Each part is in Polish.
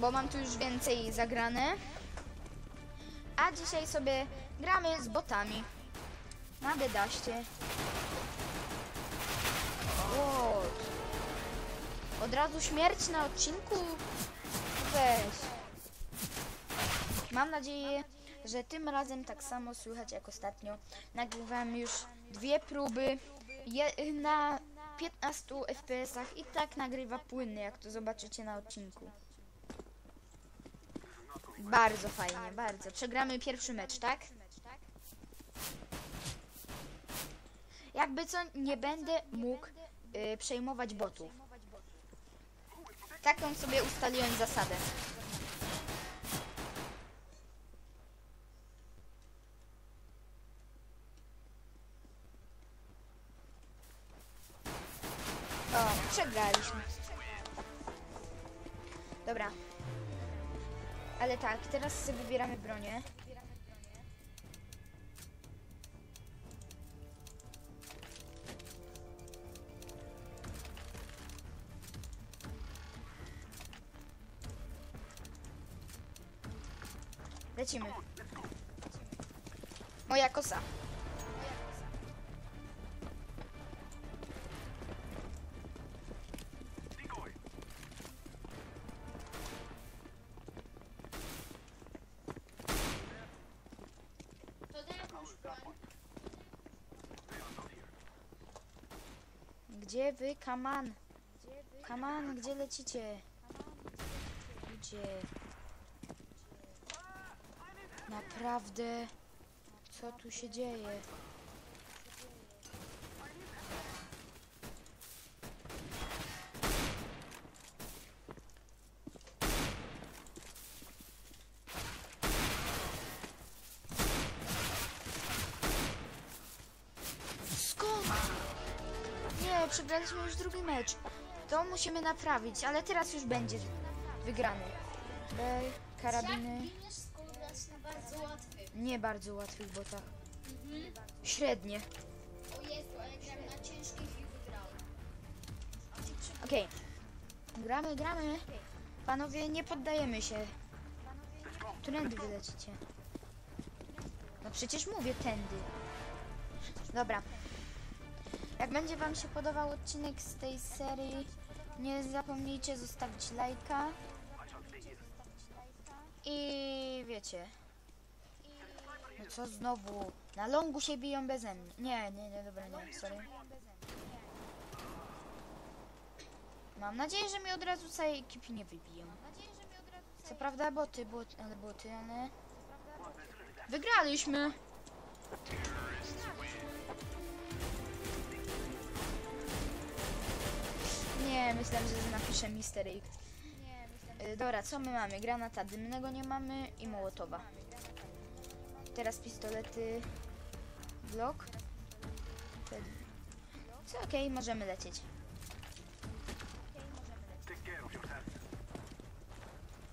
Bo mam tu już więcej zagrane. A dzisiaj sobie gramy z botami. Na dedaście. Wow. Od razu śmierć na odcinku? Weź. Mam nadzieję, że tym razem tak samo słychać jak ostatnio. Nagrywałem już dwie próby je, na 15 FPS-ach i tak nagrywa płynnie, jak to zobaczycie na odcinku. Bardzo fajnie, bardzo. Przegramy pierwszy mecz, tak? Jakby co, nie będę mógł y, przejmować botów. Taką sobie ustaliłem zasadę. O, przegraliśmy. Dobra. Ale tak, teraz sobie wybieramy bronię. Lecimy. Moja kosa. Gdzie wy, kaman? Kaman, gdzie lecicie? Gdzie? Naprawdę? Co tu się dzieje? Skąd? Nie, przegraliśmy już drugi mecz. To musimy naprawić, ale teraz już będzie wygrany. B, karabiny. Nie bardzo łatwych botach. Średnie. Okej. Gramy, gramy. Panowie, nie poddajemy się. Którędy wy lecicie? No przecież mówię tędy. Dobra. Jak będzie wam się podobał odcinek z tej serii, nie zapomnijcie zostawić lajka. I wiecie. No co znowu? Na longu się biją beze mnie. Nie, nie, nie, dobra, nie, sorry. Mam nadzieję, że mi od razu całej ekipy nie wybiją. Co prawda boty, boty, ale boty, ale... Wygraliśmy! Nie, myślałem, że napiszę Mister X. Y, Dobra, co my mamy? Granata dymnego nie mamy i mołotowa. Teraz pistolety... Glock. Co okej, możemy lecieć.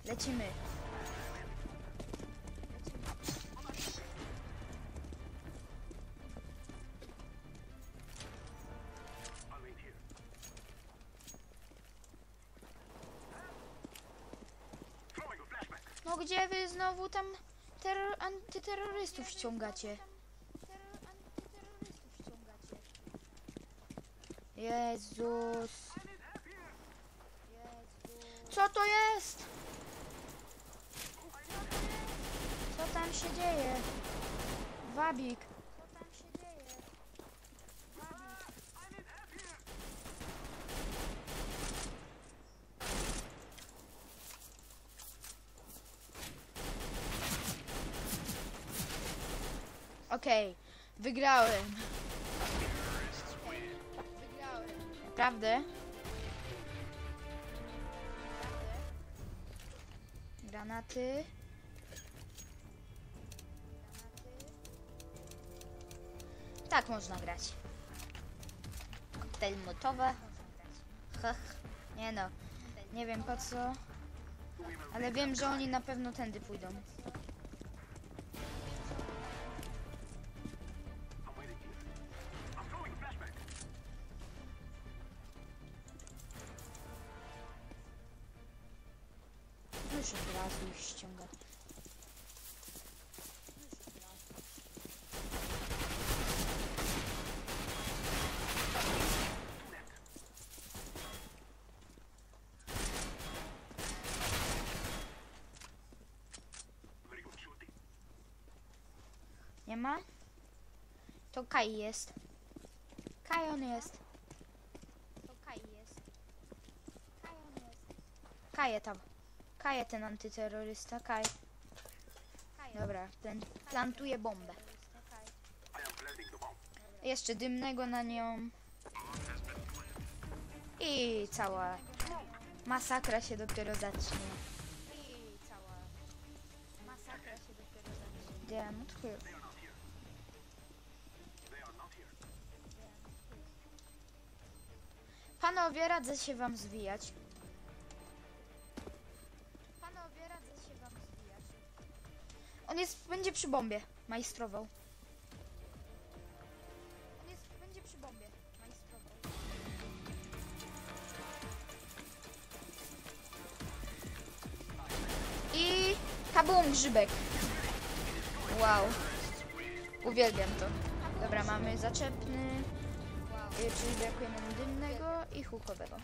Lecimy. Gdzie wy znowu tam terror, antyterrorystów ściągacie? Jezus. Co to jest? Co tam się dzieje? Wabik. Okej, wygrałem. Wygrałem. Naprawdę? Granaty. Tak można grać. Koktajl motowe. Hach. Nie no. Nie wiem po co. Ale wiem, że oni na pewno tędy pójdą. Nie ma? To Kai jest. Kai on jest. To Kai jest. Kai on jest. Kaje tam. Kaje ten antyterrorysta. Kaj. Dobra, ten plantuje bombę. Jeszcze dymnego na nią. I cała masakra się dopiero zacznie. I cała masakra się dopiero zacznie. Damn, Panowie, radzę się wam zwijać. Panowie, radzę się wam zwijać. On jest, będzie przy bombie, majstrował. On jest, będzie przy bombie, majstrował. I kabum, grzybek. Wow. Uwielbiam to. Dobra, mamy zaczepny. Y, Czyli brakuje nam dymnego i hukowego.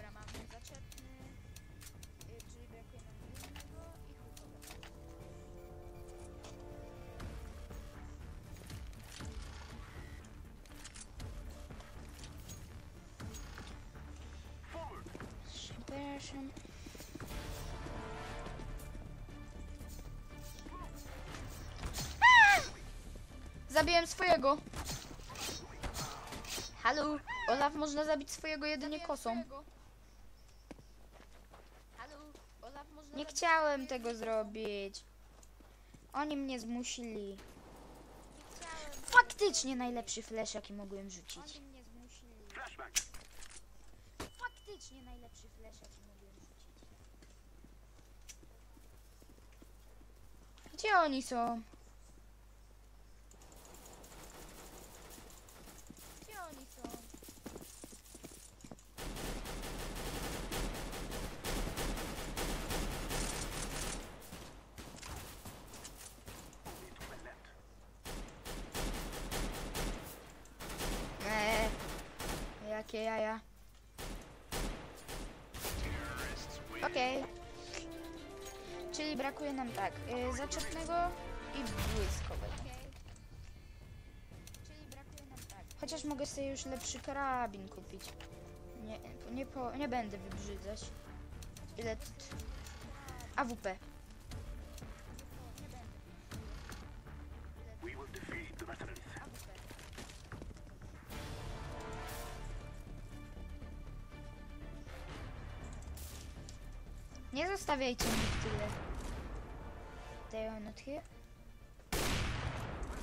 Przepraszam. Zabiłem swojego. Halo, Olaf można zabić swojego jedynie kosą. Nie chciałem tego zrobić. Oni mnie zmusili. Faktycznie najlepszy flash, jaki mogłem rzucić. Faktycznie najlepszy flash, jaki mogłem rzucić. Gdzie oni są? Gdzie oni są? Eee, jakie jaja. Okej. Czyli brakuje nam tak, y, zaczepnego i błyskowego. Chociaż mogę sobie już lepszy karabin kupić. Nie, nie, po, nie będę wybrzydzać. Ile... AWP. Nie zostawiajcie w tyle. They are not here.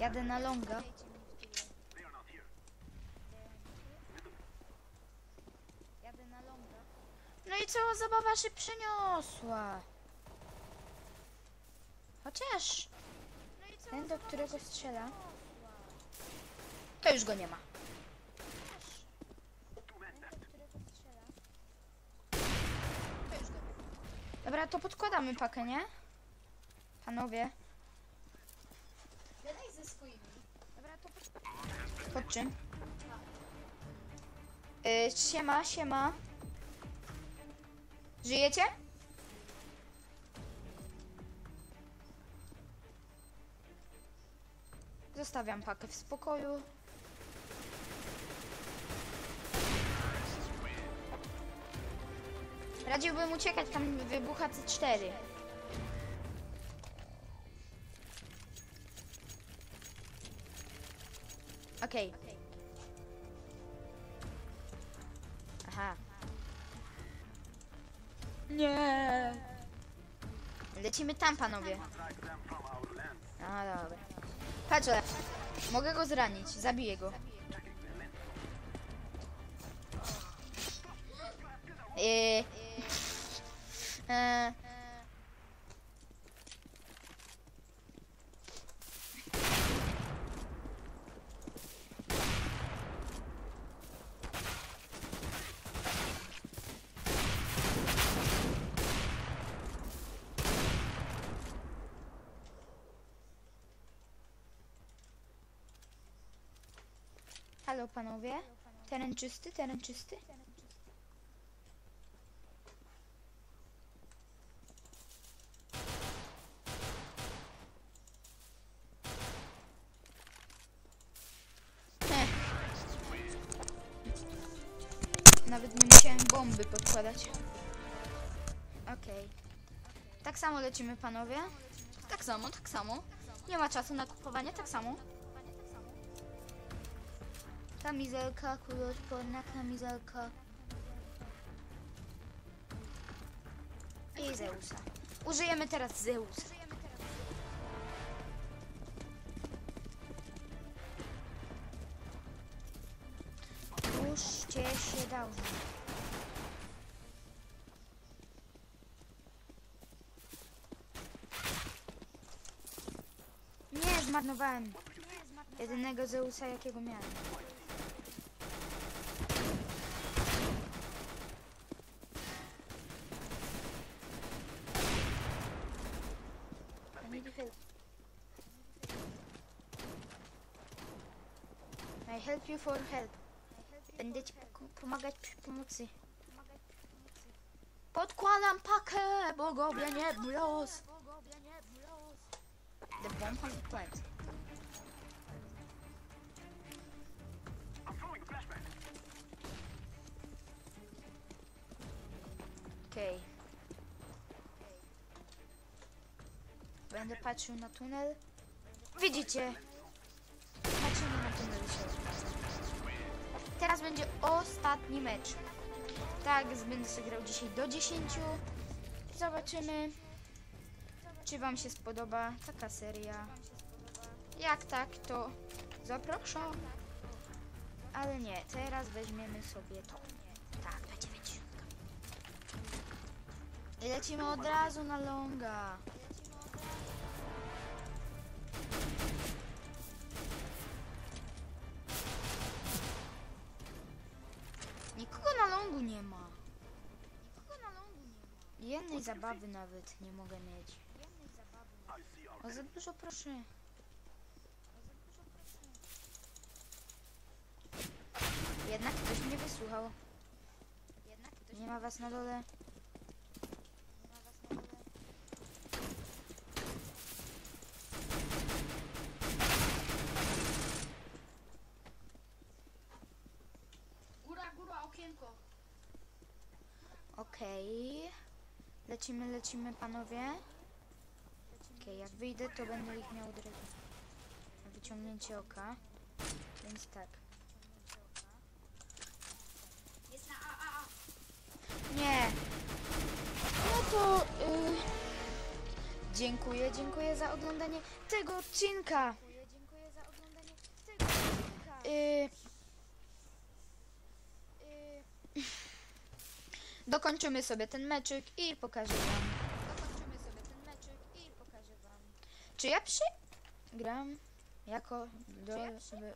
Jadę na longa. Jadę na longa. No i cała zabawa się przeniosła. Chociaż ten, do którego strzela, to już go nie ma. Dobra, to podkładamy pakę, nie? Panowie. Gadaj ze swoimi. Dobra, to pod... pod czym? Yy, siema, siema. Żyjecie? Zostawiam pakę w spokoju. Radziłbym uciekać, tam wybucha C4. Okej. Aha. Nie. Lecimy tam, panowie. A, dobra. Patrz. Mogę go zranić. Zabiję go. Yy. E... Halo panowie, teren czysty, teren czysty. Tak samo lecimy panowie. Tak samo, tak samo. Nie ma czasu na kupowanie, tak samo. Kamizelka, kuloodporna kamizelka. I Zeusa. Użyjemy teraz Zeusa. Puśćcie się dawno. Nie, zmarnowałem jedynego Zeusa, jakiego miałem. I help. You for help. Będę ci pomagać przy pomocy. Podkładam pakę, bogowie nie blos. The bomb has been planted. Okej. Będę patrzył na tunel. Widzicie? Patrzymy na tunel. Teraz będzie ostatni mecz. Tak, będę sobie grał dzisiaj do 10. Zobaczymy, czy Wam się spodoba taka seria. Jak tak, to zapraszam. Ale nie, teraz weźmiemy sobie to. Tak, będzie wycinka. I lecimy od razu na longa. Nikogo na longu nie ma. Jednej zabawy nawet nie mogę mieć. O za dużo proszę. Jednak ktoś mnie wysłuchał. Jednak ktoś nie ma was na dole. Nie ma was na dole. Góra, góra, okienko. Okej. Lecimy, lecimy panowie. Jak wyjdę, to będę ich miał od razu. Na wyciągnięcie oka. Więc tak. Jest na A, A, A. Nie. No to. Y... Dziękuję, dziękuję za oglądanie tego odcinka. Dziękuję za oglądanie tego odcinka. Y... Y... Dokończymy sobie ten meczyk i pokażę wam. Dokończymy sobie ten meczyk i pokażę wam. Czy ja przy... gram jako do,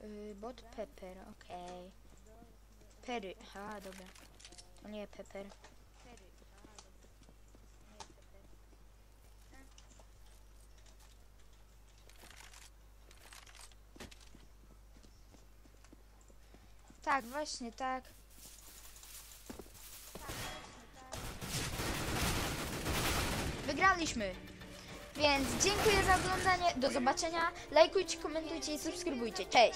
y, bot Pepper, okej. Pery, aha, dobra. To nie Pepper. Tak, właśnie tak. Wygraliśmy. Więc dziękuję za oglądanie. Do zobaczenia. Lajkujcie, komentujcie i subskrybujcie. Cześć!